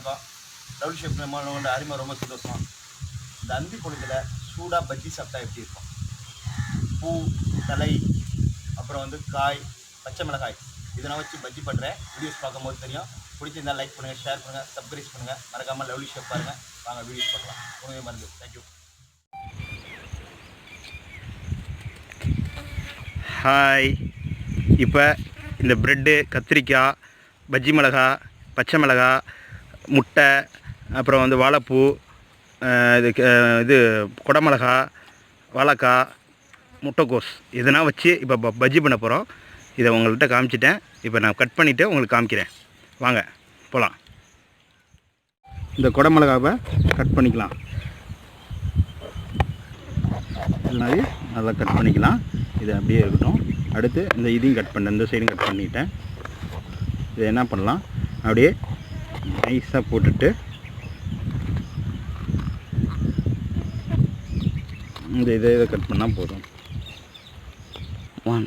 வணக்கம் double shape உங்களோட அருமை ரொம்ப சந்தோஷம். இந்த அந்தி பொழுதில் சூடாக பஜ்ஜி சாப்பிட்டா எப்படி இருக்கும்? பூ தலை அப்புறம் வந்து காய் பச்சை மிளகாய். இதெல்லாம் வச்சு பஜ்ஜி பண்ணுறேன் வீடியோஸ் பார்க்கும்போது தெரியும். பிடிச்சிருந்தால் லைக் பண்ணுங்கள் ஷேர் பண்ணுங்கள் சப்ஸ்கிரைப் பண்ணுங்கள் மறக்காமல் லவ்லி ஷேப் பாருங்கள் வாங்க வீடியோஸ் பார்க்கலாம். உணவே மருந்து தேங்க்யூ ஹாய் இப்போ இந்த ப்ரெட்டு கத்திரிக்காய் பஜ்ஜி மிளகா பச்சை மிளகா முட்டை அப்புறம் வந்து வாழைப்பூ இது இது குடமிளகா வாழைக்காய் முட்டைக்கோஸ் இதெல்லாம் வச்சு இப்போ ப- பஜ்ஜி பண்ண போகிறோம் இதை உங்கள்கிட்ட காமிச்சிட்டேன். இப்போ நான் கட் பண்ணிவிட்டு உங்களுக்கு காமிக்கிறேன். வாங்க போகலாம் இந்த குடமிளகாவை கட் பண்ணிக்கலாம். மாதிரி நல்லா கட் பண்ணிக்கலாம். இது அப்படியே இருக்கட்டும். அடுத்து இந்த இதையும் கட் பண்ண இந்த சைடும் கட் பண்ணிட்டேன். இதை என்ன பண்ணலாம்? அப்படியே நைஸாக போட்டுட்டு இந்த இதை இதை கட் பண்ணால் போதும். ஒன்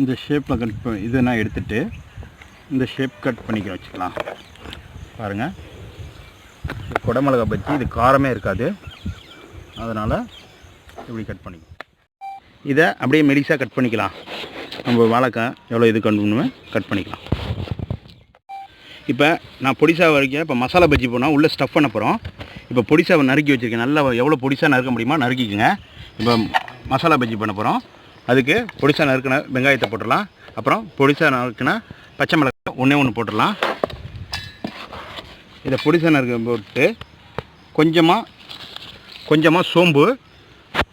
இந்த ஷேப்பில் கட் ப இதை நான் எடுத்துகிட்டு இந்த ஷேப் கட் பண்ணிக்க வச்சுக்கலாம். பாருங்கள் குடமிளகா பஜ்ஜி இது காரமே இருக்காது. அதனால் இப்படி கட் பண்ணிக்கலாம் இதை அப்படியே மெலிசாக கட் பண்ணிக்கலாம். நம்ம வாழைக்காய் எவ்வளோ இது கண்டு கட் பண்ணிக்கலாம். இப்போ நான் பொடிசாவை வரைக்கும் இப்போ மசாலா பஜ்ஜி போனால் உள்ளே ஸ்டஃப் பண்ண போகிறோம் இப்போ பொடிசாவை நறுக்கி வச்சுருக்கேன். நல்லா எவ்வளோ பொடிசாக நறுக்க முடியுமா நறுக்கிக்கோங்க. இப்போ மசாலா பஜ்ஜி பண்ண போகிறோம் அதுக்கு பொடிசா நறுக்கின வெங்காயத்தை போட்டுடலாம். அப்புறம் பொடிசா நறுக்கின பச்சை மிளகாய் ஒன்றே ஒன்று போட்டுடலாம். இதை பொடிசா நறுக்க போட்டு கொஞ்சமாக கொஞ்சமாக சோம்பு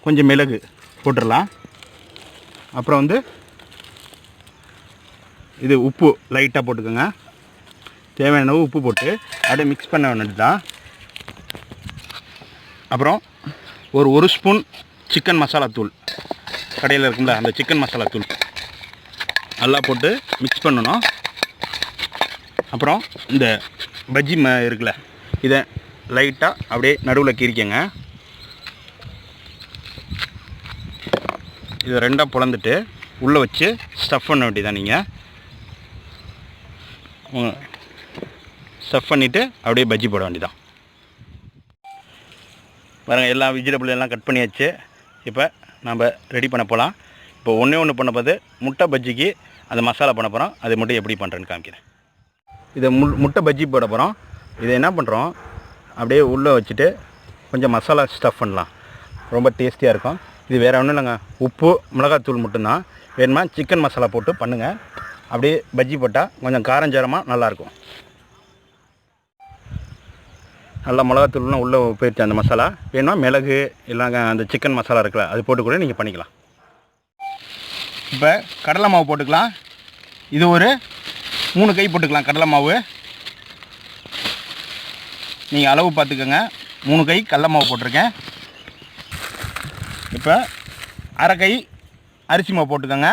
கொஞ்சம் மிளகு போட்டுடலாம். அப்புறம் வந்து இது உப்பு லைட்டாக போட்டுக்கோங்க. தேவையான அளவு உப்பு போட்டு அப்படியே மிக்ஸ் பண்ண வேண்டியது தான் அப்புறம் ஒரு ஒரு ஸ்பூன் சிக்கன் மசாலா தூள். கடையில் இருக்கும்ல அந்த சிக்கன் மசாலா தூள். நல்லா போட்டு மிக்ஸ் பண்ணணும். அப்புறம் இந்த பஜ்ஜி ம இருக்குல்ல இதை லைட்டாக அப்படியே நடுவில் கீரிக்கங்க இதை ரெண்டாக பிளந்துட்டு உள்ளே வச்சு ஸ்டஃப் பண்ண வேண்டியதான் நீங்கள் ஸ்டஃப் பண்ணிவிட்டு அப்படியே பஜ்ஜி போட வேண்டியதான் பாருங்கள் எல்லாம் வெஜிடபிள் எல்லாம் கட் பண்ணியாச்சு. இப்போ நம்ம ரெடி பண்ண போகலாம் இப்போ ஒன்றே ஒன்று பண்ண போது முட்டை பஜ்ஜிக்கு அந்த மசாலா பண்ண போகிறோம் அது மட்டும் எப்படி பண்ணுறேன்னு காமிக்கிறேன். இதை மு முட்டை பஜ்ஜி போட போகிறோம் இதை என்ன பண்ணுறோம் அப்படியே உள்ளே வச்சுட்டு கொஞ்சம் மசாலா ஸ்டஃப் பண்ணலாம். ரொம்ப டேஸ்டியாக இருக்கும். இது வேறு ஒன்றும் இல்லைங்க. உப்பு மிளகாத்தூள் மட்டும்தான். வேணுமா சிக்கன் மசாலா போட்டு பண்ணுங்கள் அப்படியே பஜ்ஜி போட்டால் கொஞ்சம் காரஞ்சாரமாக நல்லாயிருக்கும் நல்லா மிளகாத்தூள்லாம் உள்ளே போயிடுச்சு அந்த மசாலா. வேணுமா மிளகு இல்லைங்க அந்த சிக்கன் மசாலா இருக்குல்ல அது போட்டு கூட நீங்கள் பண்ணிக்கலாம். இப்போ கடலை மாவு போட்டுக்கலாம். இது ஒரு மூணு கை போட்டுக்கலாம் கடலை மாவு. நீங்கள் அளவு பார்த்துக்கோங்க. மூணு கை கடல மாவு போட்டிருக்கேன். இப்போ அரை கை அரிசி மாவு போட்டுக்கோங்க.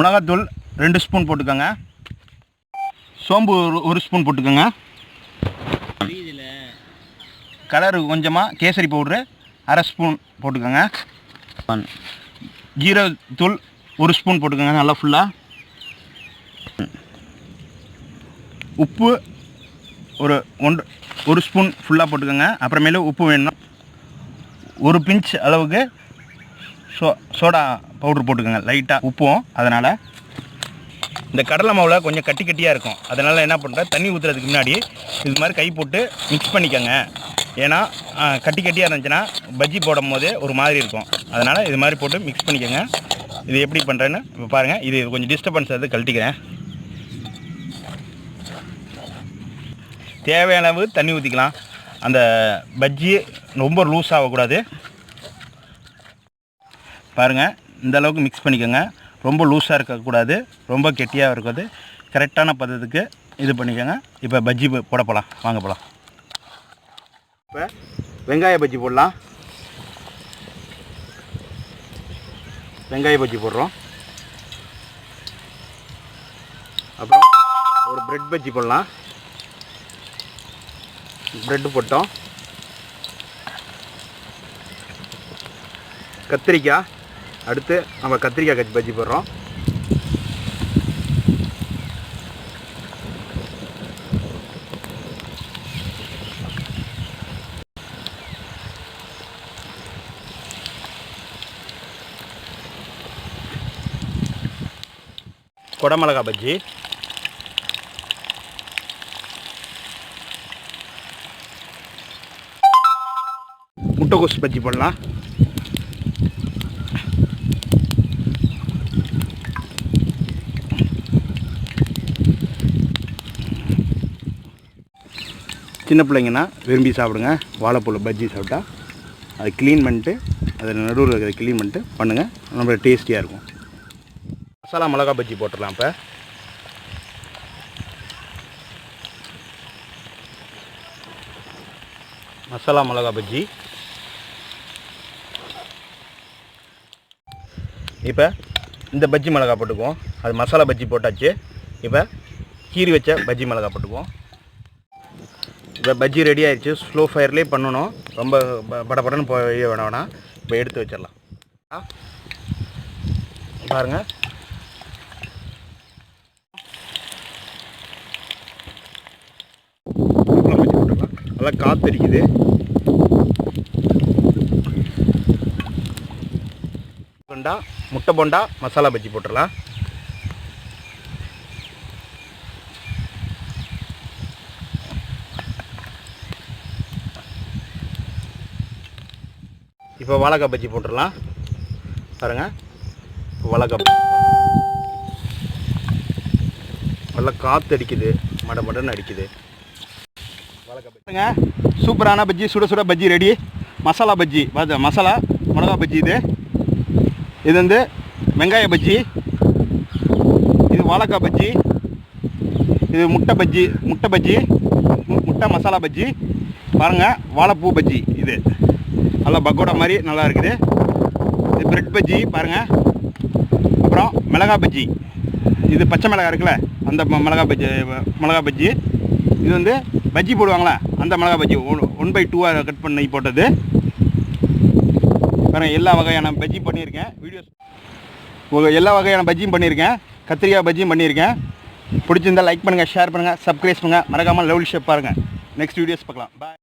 மிளகாத்தூள் ரெண்டு ஸ்பூன் போட்டுக்கோங்க. சோம்பு ஒரு- ஒரு ஸ்பூன் போட்டுக்கோங்க. கலரு கொஞ்சமாக கேசரி பவுட்ரு அரை ஸ்பூன் போட்டுக்கோங்க. ஜீரக தூள் ஒரு ஸ்பூன் போட்டுக்கோங்க நல்லா ஃபுல்லாக உப்பு ஒரு ஒன்று ஒரு ஸ்பூன் ஃபுல்லாக போட்டுக்கோங்க. அப்புறமேலு உப்பு வேணும். ஒரு பிஞ்ச் அளவுக்கு சோ சோடா பவுட்ரு போட்டுக்கோங்க லைட்டாக உப்பும் அதனால். இந்த கடலை மாவில் கொஞ்சம் கட்டி கட்டியாக இருக்கும். அதனால் என்ன பண்ணுறேன் தண்ணி ஊற்றுறதுக்கு முன்னாடி இது மாதிரி கை போட்டு மிக்ஸ் பண்ணிக்கோங்க. ஏன்னா கட்டி கட்டியாக இருந்துச்சுன்னா பஜ்ஜி போடும் போது ஒரு மாதிரி இருக்கும். அதனால் இது மாதிரி போட்டு மிக்ஸ் பண்ணிக்கோங்க. இது எப்படி பண்ணுறேன்னு இப்போ பாருங்கள் இது கொஞ்சம் டிஸ்டர்பன்ஸ் அது கழட்டிக்கிறேன். தேவையான அளவு தண்ணி ஊற்றிக்கலாம் அந்த பஜ்ஜி ரொம்ப லூஸ் ஆகக்கூடாது. பாருங்கள் இந்த அளவுக்கு மிக்ஸ் பண்ணிக்கோங்க. ரொம்ப லூஸாக இருக்கக்கூடாது ரொம்ப கெட்டியாக இருக்காது கரெக்டான பதத்துக்கு இது பண்ணிக்கோங்க. இப்போ பஜ்ஜி போட போகலாம் வாங்க போகலாம் இப்போ வெங்காய பஜ்ஜி போடலாம். வெங்காய பஜ்ஜி போடுறோம். அப்புறம் ஒரு ப்ரெட் பஜ்ஜி போடலாம். ப்ரெட்டு போட்டோம். கத்திரிக்காய். அடுத்து நம்ம கத்திரிக்காய் கட்சி பஜ்ஜி போடுறோம். குடமிளகா பஜ்ஜி. முட்டைகோஸ் பஜ்ஜி பண்ணலாம் சின்ன பிள்ளைங்கன்னா விரும்பி சாப்பிடுங்க. வாழைப்பூவில் பஜ்ஜி சாப்பிட்டா அதை க்ளீன் பண்ணிட்டு அதில் நடுவில் இருக்கிறத க்ளீன் பண்ணிட்டு பண்ணுங்கள் ரொம்ப டேஸ்டியாக இருக்கும். மசாலா மிளகா பஜ்ஜி போட்டுடலாம் இப்போ. மசாலா மிளகா பஜ்ஜி. இப்போ இந்த பஜ்ஜி மிளகா போட்டுக்குவோம். அது மசாலா பஜ்ஜி போட்டாச்சு. இப்போ கீரி வச்ச பஜ்ஜி மிளகா போட்டுக்குவோம். இப்போ பஜ்ஜி ரெடி ஆயிடுச்சு. ஸ்லோ ஃபயர்லேயே பண்ணணும். ரொம்ப ப- படபடன்னு போய் வேணாம் வேணாம். இப்போ எடுத்து வச்சிடலாம். ஆ பாருங்கள் நல்லா காத்தடிக்குது. போண்டா முட்டை போண்டா மசாலா பஜ்ஜி போட்டுடலாம். இப்போ வாழைக்காய் பஜ்ஜி போட்டுடலாம். பாருங்கள் இப்போ வாழைக்காய் நல்லா காற்று அடிக்குது. மட மடன்னு அடிக்குது. வாழைக்காய் சூப்பரான பஜ்ஜி சுட சுட பஜ்ஜி ரெடி. மசாலா பஜ்ஜி. பார்த்து மசாலா மிளகா பஜ்ஜி இது. இது வந்து வெங்காய பஜ்ஜி. இது வாழைக்காய் பஜ்ஜி. இது முட்டை பஜ்ஜி. முட்டை பஜ்ஜி. மு- முட்டை மசாலா பஜ்ஜி. பாருங்கள் வாழைப்பூ பஜ்ஜி இது. நல்லா பக்கோடா மாதிரி நல்லா இருக்குது. இது பிரெட் பஜ்ஜி பாருங்கள் அப்புறம் மிளகா பஜ்ஜி இது பச்சை மிளகா இருக்குல்ல அந்த ம- மிளகா பஜ்ஜி மிளகா பஜ்ஜி இது வந்து பஜ்ஜி போடுவாங்களே அந்த மிளகா பஜ்ஜி ஒன் ஒன் பை டூவாக கட் பண்ணி போட்டது. பாருங்கள் எல்லா வகையான பஜ்ஜி பண்ணியிருக்கேன். வீடியோஸ் எல்லா வகையான பஜ்ஜியும் பண்ணியிருக்கேன். கத்திரிக்காய் பஜ்ஜியும் பண்ணியிருக்கேன். பிடிச்சிருந்தா லைக் பண்ணுங்கள் ஷேர் பண்ணுங்கள் சப்ஸ்கிரைப் பண்ணுங்கள் மறக்காமல் லெவல் ஷேப் பாருங்கள் நெக்ஸ்ட் வீடியோஸ் பார்க்கலாம். பாய்